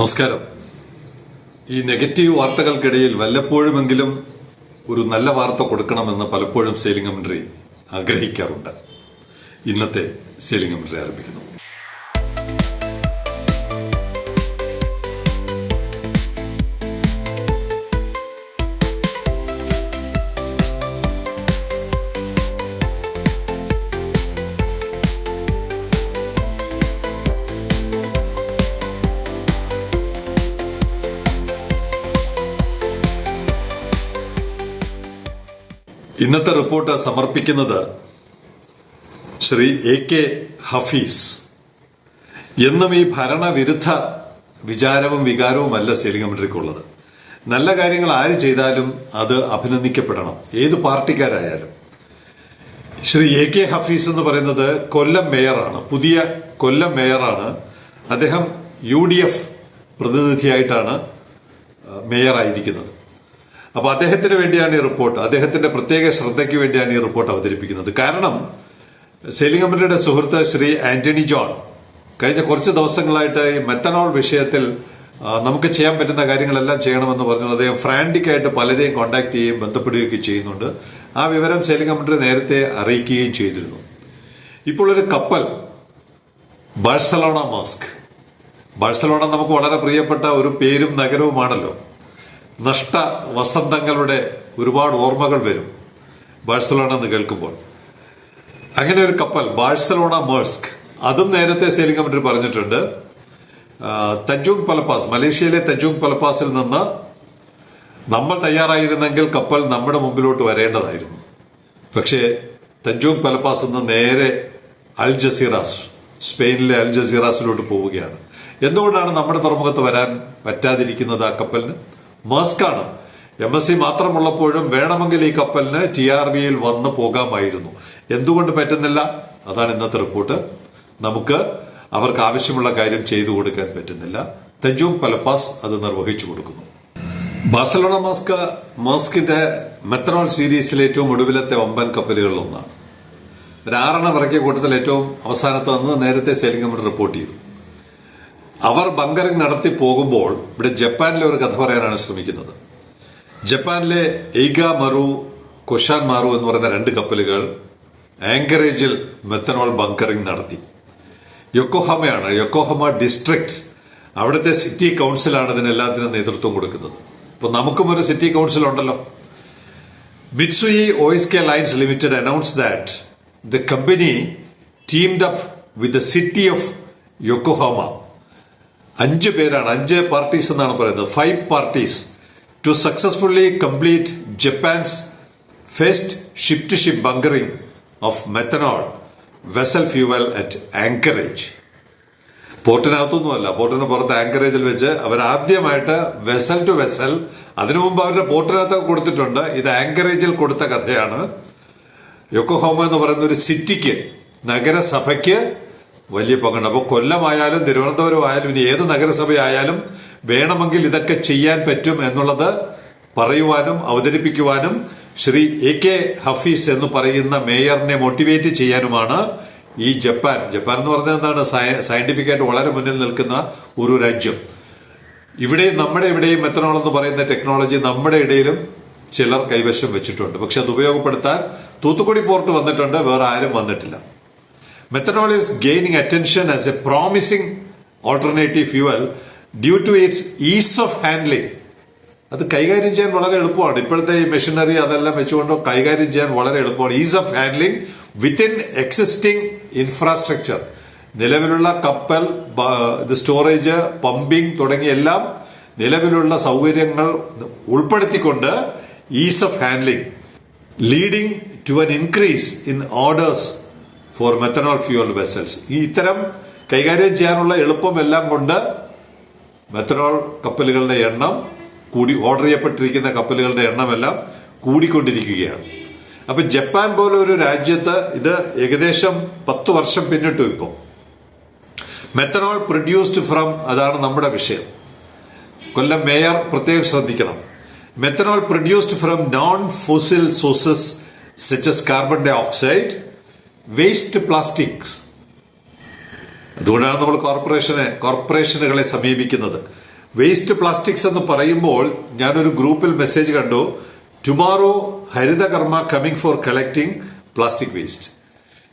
നമസ്കാരം. ഈ നെഗറ്റീവ് വാർത്തകൾക്കിടയിൽ വല്ലപ്പോഴുമെങ്കിലും ഒരു നല്ല വാർത്ത കൊടുക്കണമെന്ന് പലപ്പോഴും സേലിംഗ് മന്ത്രി ആഗ്രഹിക്കാറുണ്ട്. ഇന്നത്തെ സേലിംഗ് മന്ത്രി ആരംഭിക്കുന്നു. ഇന്നത്തെ റിപ്പോർട്ട് സമർപ്പിക്കുന്നത് ശ്രീ എ കെ ഹഫീസ്. എന്നും ഈ ഭരണവിരുദ്ധ വിചാരവും വികാരവുമല്ല സെയിലിംഗ് കമന്ററിക്കുള്ളത് നല്ല കാര്യങ്ങൾ ആര് ചെയ്താലും അത് അഭിനന്ദിക്കപ്പെടണം. ഏത് പാർട്ടിക്കാരായാലും. ശ്രീ എ കെ ഹഫീസ് എന്ന് പറയുന്നത് കൊല്ലം മേയറാണ്. പുതിയ കൊല്ലം മേയറാണ്. അദ്ദേഹം യു ഡി എഫ് പ്രതിനിധിയായിട്ടാണ് മേയറായിരിക്കുന്നത്. അപ്പൊ അദ്ദേഹത്തിന് വേണ്ടിയാണ് ഈ റിപ്പോർട്ട്. അദ്ദേഹത്തിന്റെ പ്രത്യേക ശ്രദ്ധയ്ക്ക് വേണ്ടിയാണ് ഈ റിപ്പോർട്ട് അവതരിപ്പിക്കുന്നത്. കാരണം സെയിലിംഗ് കമ്പനിയുടെ സുഹൃത്ത് ശ്രീ ആന്റണി ജോൺ കഴിഞ്ഞ കുറച്ച് ദിവസങ്ങളായിട്ട് ഈ മെത്തനോൾ വിഷയത്തിൽ നമുക്ക് ചെയ്യാൻ പറ്റുന്ന കാര്യങ്ങളെല്ലാം ചെയ്യണമെന്ന് പറഞ്ഞു അദ്ദേഹം ഫ്രാൻഡിക്കായിട്ട് പലരെയും കോണ്ടാക്ട് ചെയ്യുകയും ബന്ധപ്പെടുകയൊക്കെ ചെയ്യുന്നുണ്ട്. ആ വിവരം സെയിലിംഗ് കമ്പനി നേരത്തെ അറിയിക്കുകയും ചെയ്തിരുന്നു. ഇപ്പോൾ ഒരു കപ്പൽ ബാഴ്സലോണ മാസ്ക്. ബാഴ്സലോണ നമുക്ക് വളരെ പ്രിയപ്പെട്ട ഒരു പേരും നഗരവുമാണല്ലോ. നഷ്ട വസന്തങ്ങളുടെ ഒരുപാട് ഓർമ്മകൾ വരും. ബാഴ്സലോണ എന്ന് കേൾക്കുമ്പോൾ. അങ്ങനെ ഒരു കപ്പൽ ബാഴ്സലോണ മേഴ്സ്ക് അതും നേരത്തെ സെയിലിംഗ് കമ്മിറ്റി പറഞ്ഞിട്ടുണ്ട്. ആ, പലപ്പാസ് മലേഷ്യയിലെ തഞ്ചൂങ് പലപ്പാസിൽ നിന്ന് നമ്മൾ തയ്യാറായിരുന്നെങ്കിൽ കപ്പൽ നമ്മുടെ മുമ്പിലോട്ട് വരേണ്ടതായിരുന്നു. പക്ഷേ തഞ്ചൂങ് പലപ്പാസ് നിന്ന് നേരെ അൽ ജസീറാസ് സ്പെയിനിലെ അൽ ജസീറാസിലോട്ട് പോവുകയാണ്. എന്തുകൊണ്ടാണ് നമ്മുടെ തുറമുഖത്ത് വരാൻ പറ്റാതിരിക്കുന്നത് ആ കപ്പലിന്? മാസ്കാണ് എം എസ് സി മാത്രമുള്ളപ്പോഴും വേണമെങ്കിൽ ഈ കപ്പലിന് ടി ആർ വിയിൽ വന്ന് പോകാമായിരുന്നു. എന്തുകൊണ്ട് പറ്റുന്നില്ല? അതാണ് ഇന്നത്തെ റിപ്പോർട്ട്. നമുക്ക് അവർക്ക് ആവശ്യമുള്ള കാര്യം ചെയ്തു കൊടുക്കാൻ പറ്റുന്നില്ല. തഞ്ചൂങ് പലപ്പാസ് അത് നിർവഹിച്ചു കൊടുക്കുന്നു. ബാഴ്സലോണ മാസ്ക് മാസ്കിന്റെ മെത്തനോൾ സീരീസിലെ ഏറ്റവും ഒടുവിലത്തെ ഒമ്പൻ കപ്പലുകളിൽ ഒന്നാണ് ഒരു ആറെണ്ണം ഇറക്കിയ കൂട്ടത്തിൽ ഏറ്റവും അവസാനത്ത് വന്ന് നേരത്തെ കമ്പനി റിപ്പോർട്ട് ചെയ്തു. അവർ ബങ്കറിംഗ് നടത്തി പോകുമ്പോൾ ഇവിടെ ജപ്പാനിലെ ഒരു കഥ പറയാനാണ് ശ്രമിക്കുന്നത്. ജപ്പാനിലെ എയ്ഗ മറു കൊഷാൻ മാറു എന്ന് പറയുന്ന രണ്ട് കപ്പലുകൾ ആങ്കറേജിൽ മെത്തനോൾ ബങ്കറിംഗ് നടത്തി. യൊക്കോഹമയാണ് യൊക്കോഹമ ഡിസ്ട്രിക്ട് അവിടുത്തെ സിറ്റി കൗൺസിലാണ് ഇതിനെല്ലാത്തിനും നേതൃത്വം കൊടുക്കുന്നത്. ഇപ്പൊ നമുക്കും ഒരു സിറ്റി കൗൺസിൽ ഉണ്ടല്ലോ. Mitsui OSK lines limited announce that the company teamed up with the city of Yokohama അഞ്ച് പേരാണ് അഞ്ച് പാർട്ടീസ് എന്നാണ് പറയുന്നത്. Five parties to successfully complete Japan's first ship to ship bunkering of methanol vessel fuel at anchorage പോർട്ടിനകത്തൊന്നുമല്ല. പോർട്ടിന് പുറത്ത് ആങ്കറേജിൽ വെച്ച് അവർ ആദ്യമായിട്ട് വെസൽ ടു വെസൽ അതിനു മുമ്പ് അവരുടെ പോർട്ടിനകത്ത് കൊടുത്തിട്ടുണ്ട്. ഇത് ആങ്കറേജിൽ കൊടുത്ത കഥയാണ്. യൊക്കോഹോമ എന്ന് പറയുന്ന ഒരു സിറ്റിക്ക് നഗരസഭയ്ക്ക് വലിയ പങ്കുണ്ട്. അപ്പോൾ കൊല്ലമായാലും തിരുവനന്തപുരം ആയാലും ഇനി ഏത് നഗരസഭയായാലും വേണമെങ്കിൽ ഇതൊക്കെ ചെയ്യാൻ പറ്റും എന്നുള്ളത് പറയുവാനും അവതരിപ്പിക്കുവാനും ശ്രീ എ കെ ഹഫീസ് എന്ന് പറയുന്ന മേയറിനെ മോട്ടിവേറ്റ് ചെയ്യാനുമാണ് ഈ ജപ്പാൻ. ജപ്പാൻ എന്ന് പറഞ്ഞാൽ എന്താണ്? സയന്റിഫിക്കായിട്ട് വളരെ മുന്നിൽ നിൽക്കുന്ന ഒരു രാജ്യം. ഇവിടെ നമ്മുടെ ഇവിടെയും മെത്തനോൾ എന്ന് പറയുന്ന ടെക്നോളജി നമ്മുടെ ഇടയിലും ചിലർ കൈവശം വെച്ചിട്ടുണ്ട്. പക്ഷെ അത് ഉപയോഗപ്പെടുത്താൻ തൂത്തുക്കുടി പോർട്ട് വന്നിട്ടുണ്ട് വേറെ ആരും വന്നിട്ടില്ല. Methanol is gaining attention as a promising alternative fuel due to its ease of handling. അത് കൈകാര്യം ചെയ്യാൻ വളരെ എളുപ്പമാണ്. ഇപ്പോഴത്തെ ഈ മെഷീനറി അതെല്ലാം വെച്ചുകൊണ്ട് കൈകാര്യം ചെയ്യാൻ വളരെ എളുപ്പമാണ്. Ease of handling within existing infrastructure നിലവിലുള്ള കപ്പൽ ഇത് സ്റ്റോറേജ് പമ്പിംഗ് തുടങ്ങിയ എല്ലാം നിലവിലുള്ള സൗകര്യങ്ങൾ ഉൾപ്പെടുത്തിക്കൊണ്ട് ease of handling leading to an increase in orders for methanol fuel vessels ഈ ഇത്തരം കൈകാര്യം ചെയ്യാനുള്ള എളുപ്പം എല്ലാം കൊണ്ട് മെത്തനോൾ കപ്പലുകളുടെ എണ്ണം കൂടി ഓർഡർ ചെയ്യപ്പെട്ടിരിക്കുന്ന കപ്പലുകളുടെ എണ്ണമെല്ലാം കൂടിക്കൊണ്ടിരിക്കുകയാണ്. അപ്പൊ ജപ്പാൻ പോലെ ഒരു രാജ്യത്ത് ഇത് ഏകദേശം പത്ത് വർഷം പിന്നിട്ടു ഇപ്പോൾ മെത്തനോൾ പ്രൊഡ്യൂസ്ഡ് ഫ്രം അതാണ് നമ്മുടെ വിഷയം. കൊല്ലം മേയർ പ്രത്യേകം ശ്രദ്ധിക്കണം. Methanol produced from non fossil sources such carbon dioxide waste plastics. അതുകൊണ്ടാണ് നമ്മൾ കോർപ്പറേഷനെ കോർപ്പറേഷനുകളെ സമീപിക്കുന്നത്. വേസ്റ്റ് പ്ലാസ്റ്റിക്സ് എന്ന് പറയുമ്പോൾ ഞാനൊരു ഗ്രൂപ്പിൽ മെസ്സേജ് കണ്ടു. Tomorrow Harithakarma coming for collecting plastic waste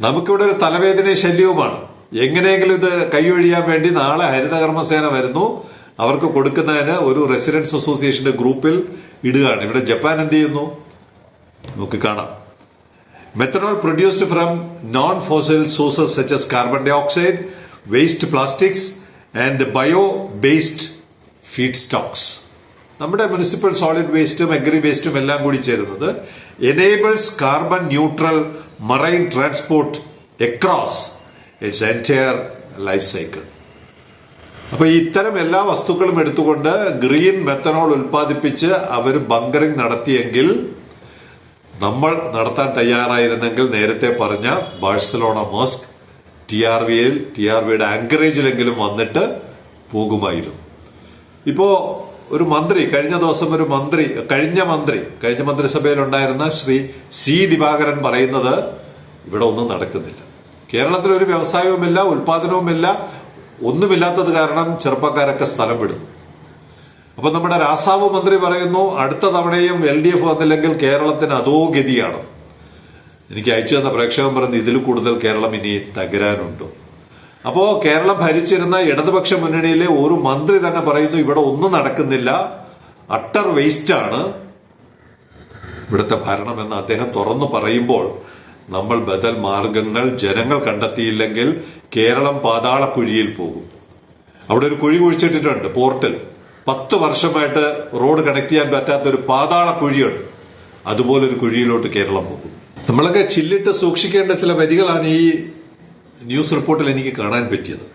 നമുക്കിവിടെ ഒരു തലവേദന ശല്യവുമാണ്. എങ്ങനെയെങ്കിലും ഇത് കൈയൊഴിയാൻ വേണ്ടി നാളെ ഹരിതകർമ്മ സേന വരുന്നു. അവർക്ക് കൊടുക്കുന്നതിന് ഒരു റെസിഡൻസ് അസോസിയേഷന്റെ ഗ്രൂപ്പിൽ ഇടുകയാണ്. ഇവിടെ ജപ്പാൻ എന്ത് ചെയ്യുന്നു? നമുക്ക് കാണാം. Fossil sources such as carbon dioxide waste plastics and bio based feedstocks നമ്മുടെ മുനിസിപ്പൽ സോളിഡ് വേസ്റ്റും അഗ്രി വേസ്റ്റും എല്ലാം കൂടി ചേരുന്നത് enables carbon neutral marine transport across its entire life cycle അപ്പൊ ഇത്തരം എല്ലാ വസ്തുക്കളും എടുത്തുകൊണ്ട് ഗ്രീൻ മെത്തനോൾ ഉൽപ്പാദിപ്പിച്ച് അവർ ബങ്കറിംഗ് നടത്തിയെങ്കിൽ നമ്മൾ നടത്താൻ തയ്യാറായിരുന്നെങ്കിൽ നേരത്തെ പറഞ്ഞ ബാഴ്സലോണ മോസ്ക് ടി ആർ വിയിൽ ടി ആർ വിയുടെ ആങ്കറേജിലെങ്കിലും വന്നിട്ട് പോകുമായിരുന്നു. ഇപ്പോ ഒരു മന്ത്രി കഴിഞ്ഞ ദിവസം ഒരു മന്ത്രി കഴിഞ്ഞ മന്ത്രി കഴിഞ്ഞ മന്ത്രിസഭയിൽ ഉണ്ടായിരുന്ന ശ്രീ സി ദിവാകരൻ പറയുന്നത് ഇവിടെ ഒന്നും നടക്കുന്നില്ല. കേരളത്തിൽ ഒരു വ്യവസായവുമില്ല ഉൽപാദനവുമില്ല ഒന്നുമില്ലാത്തത് കാരണം ചെറുപ്പക്കാരൊക്കെ സ്ഥലം വിടുന്നു. അപ്പൊ നമ്മുടെ രാസാവ് മന്ത്രി പറയുന്നു അടുത്ത തവണയും എൽ ഡി എഫ് വന്നില്ലെങ്കിൽ കേരളത്തിന് അതോ ഗതിയാണ് എനിക്ക് അയച്ചു തന്ന പ്രേക്ഷകൻ പറഞ്ഞു ഇതിൽ കൂടുതൽ കേരളം ഇനി തകരാനുണ്ടോ. അപ്പോ കേരളം ഭരിച്ചിരുന്ന ഇടതുപക്ഷ മുന്നണിയിലെ ഒരു മന്ത്രി തന്നെ പറയുന്നു ഇവിടെ ഒന്നും നടക്കുന്നില്ല അട്ടർ വേസ്റ്റ് ആണ് ഇവിടുത്തെ ഭരണമെന്ന് അദ്ദേഹം തുറന്നു പറയുമ്പോൾ നമ്മൾ ബദൽ മാർഗങ്ങൾ ജനങ്ങൾ കണ്ടെത്തിയില്ലെങ്കിൽ കേരളം പാതാളക്കുഴിയിൽ പോകും. അവിടെ ഒരു കുഴി കുഴിച്ചിട്ടിട്ടുണ്ട് പോർട്ടിൽ. പത്ത് വർഷമായിട്ട് റോഡ് കണക്ട് ചെയ്യാൻ പറ്റാത്ത ഒരു പാതാള കുഴിയുണ്ട്. അതുപോലെ ഒരു കുഴിയിലോട്ട് കേരളം പോകും. നമ്മളൊക്കെ ചില്ലിട്ട് സൂക്ഷിക്കേണ്ട ചില വരികളാണ് ഈ ന്യൂസ് റിപ്പോർട്ടിൽ എനിക്ക് കാണാൻ പറ്റിയത്.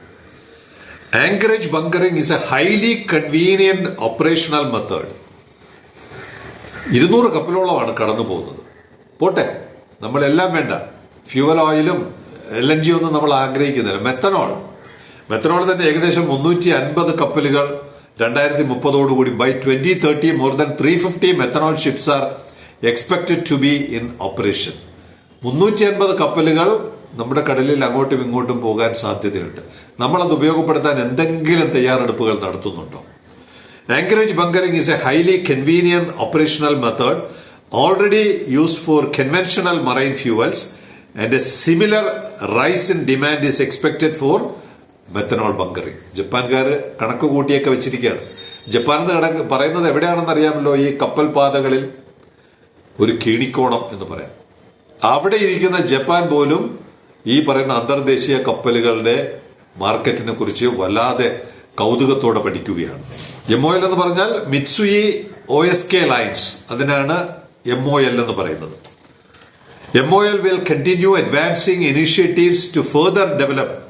Anchorage bunkering is a highly convenient operational method ഇരുന്നൂറ് കപ്പലോളമാണ് കടന്നു പോകുന്നത്. പോട്ടെ നമ്മളെല്ലാം വേണ്ട. ഫ്യൂവൽ ഓയിലും എൽ എൻ ജി ഒന്നും നമ്മൾ ആഗ്രഹിക്കുന്നില്ല. മെത്തനോൾ മെത്തനോൾ തന്നെ ഏകദേശം മുന്നൂറ്റി അൻപത് കപ്പലുകൾ രണ്ടായിരത്തി മുപ്പതോടുകൂടി by twenty thirty more than three fifty methanol ships are expected to be in operation മുന്നൂറ്റി അൻപത് കപ്പലുകൾ നമ്മുടെ കടലിൽ അങ്ങോട്ടും ഇങ്ങോട്ടും പോകാൻ സാധ്യതയുണ്ട്. നമ്മളത് ഉപയോഗപ്പെടുത്താൻ എന്തെങ്കിലും തയ്യാറെടുപ്പുകൾ നടത്തുന്നുണ്ടോ? Anchorage bunkering is a highly convenient operational method already used for conventional marine fuels and a similar rise in demand is expected for methanol ബങ്കറി ജപ്പാൻകാർ കണക്ക് കൂട്ടിയൊക്കെ വെച്ചിരിക്കുകയാണ്. ജപ്പാൻ എന്ന് കണക്ക് പറയുന്നത് എവിടെയാണെന്ന് അറിയാമല്ലോ ഈ കപ്പൽ പാതകളിൽ ഒരു കീണിക്കോണം എന്ന് പറയാം. അവിടെ ഇരിക്കുന്ന ജപ്പാൻ പോലും ഈ പറയുന്ന അന്തർദേശീയ കപ്പലുകളുടെ മാർക്കറ്റിനെ കുറിച്ച് വല്ലാതെ കൗതുകത്തോടെ പഠിക്കുകയാണ്. എം ഒ എൽ എന്ന് പറഞ്ഞാൽ Mitsui O S K lines അതിനാണ് എം ഒ എൽ എന്ന് പറയുന്നത്. M O L will continue advancing initiatives to further develop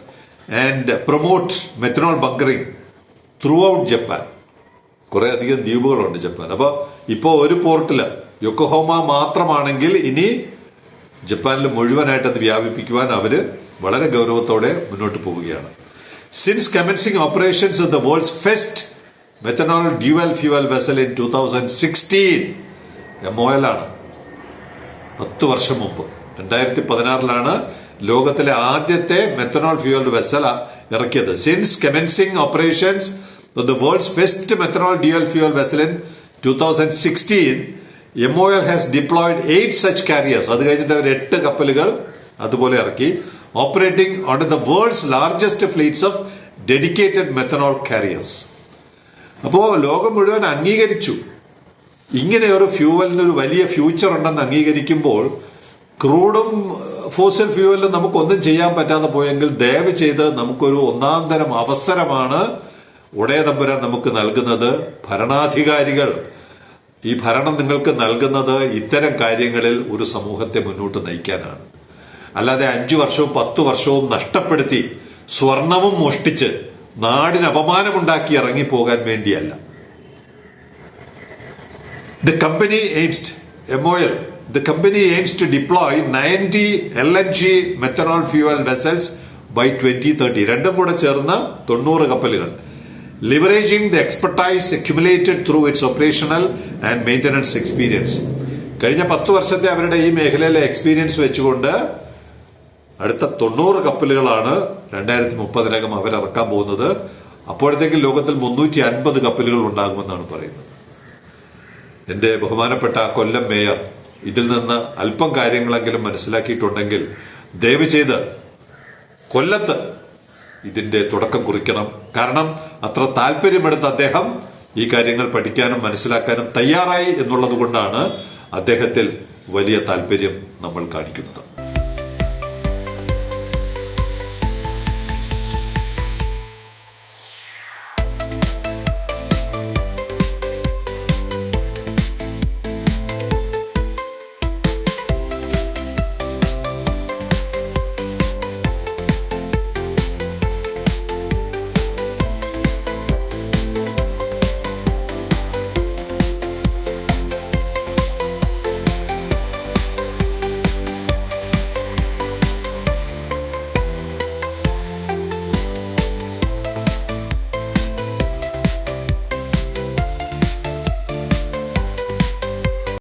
and promote methanol bunkering throughout Japan കുറെ അധികം ദ്വീപുകളുണ്ട് ജപ്പാൻ. അപ്പൊ ഇപ്പൊ ഒരു പോർട്ടിൽ യൊക്കോഹോമ മാത്രമാണെങ്കിൽ ഇനി ജപ്പാനിൽ മുഴുവനായിട്ട് അത് വ്യാപിപ്പിക്കുവാൻ അവർ വളരെ ഗൗരവത്തോടെ മുന്നോട്ട് പോവുകയാണ്. Since commencing operations in the world's first methanol dual fuel vessel in two thousand sixteen M O L ആണ്. പത്ത് വർഷം മുമ്പ്. രണ്ടായിരത്തി പതിനാറിലാണ് ലോകത്തിലെ ആദ്യത്തെ മെത്തനോൾ ഫ്യൂൽഡ് വെസൽ ഇറക്കിയത്. Since commencing operations the world's first methanol dual fuel vessel in two thousand sixteen M O L has deployed eight such carriers അത് കഴിഞ്ഞിട്ട് അവർ എട്ട് കപ്പലുകൾ അതുപോലെ ഇറക്കി. Operating on the world's largest fleets of dedicated methanol carriers അപ്പോ ലോകം മുഴുവൻ അംഗീകരിച്ചു. ഇങ്ങനെ ഒരു ഫ്യൂവലിന് ഒരു വലിയ ഫ്യൂച്ചർ ഉണ്ടെന്ന് അംഗീകരിക്കുമ്പോൾ ക്രൂഡും ഫോസിൽ ഫ്യൂവലിൽ നമുക്കൊന്നും ചെയ്യാൻ പറ്റാതെ പോയെങ്കിൽ ദയവ് ചെയ്ത് നമുക്കൊരു ഒന്നാം തരം അവസരമാണ് ഉടയതമ്പുരാൻ നമുക്ക് നൽകുന്നത്. ഭരണാധികാരികൾ ഈ ഭരണം നിങ്ങൾക്ക് നൽകുന്നത് ഇത്തരം കാര്യങ്ങളിൽ ഒരു സമൂഹത്തെ മുന്നോട്ട് നയിക്കാനാണ്. അല്ലാതെ അഞ്ചു വർഷവും പത്തു വർഷവും നഷ്ടപ്പെടുത്തി സ്വർണവും മോഷ്ടിച്ച് നാടിന് അപമാനമുണ്ടാക്കി ഇറങ്ങിപ്പോകാൻ വേണ്ടിയല്ല. The company aims, MOL, the company aims to deploy 90 LNG methanol fuel vessels by 2030. രണ്ടും കൂടെ ചേർന്ന് തൊണ്ണൂറ് കപ്പലുകൾ. Leveraging the expertise accumulated through its operational and maintenance experience കഴിഞ്ഞ പത്ത് വർഷത്തെ അവരുടെ ഈ മേഖലയിലെ എക്സ്പീരിയൻസ് വെച്ചുകൊണ്ട് അടുത്ത തൊണ്ണൂറ് കപ്പലുകളാണ് രണ്ടായിരത്തി മുപ്പതിനകം അവരിറക്കാൻ പോകുന്നത്. അപ്പോഴത്തേക്കും ലോകത്തിൽ മുന്നൂറ്റി അൻപത് കപ്പലുകൾ ഉണ്ടാകുമെന്നാണ് പറയുന്നത്. എന്റെ ബഹുമാനപ്പെട്ട കൊല്ലം മേയർ ഇതിൽ നിന്ന് അല്പം കാര്യങ്ങളെങ്കിലും മനസ്സിലാക്കിയിട്ടുണ്ടെങ്കിൽ ദയവ് ചെയ്ത് കൊല്ലത്ത് ഇതിന്റെ തുടക്കം കുറിക്കണം. കാരണം അത്ര താല്പര്യമെടുത്ത അദ്ദേഹം ഈ കാര്യങ്ങൾ പഠിക്കാനും മനസ്സിലാക്കാനും തയ്യാറായി എന്നുള്ളത് കൊണ്ടാണ് അദ്ദേഹത്തിൽ വലിയ താല്പര്യം നമ്മൾ കാണിക്കുന്നത്.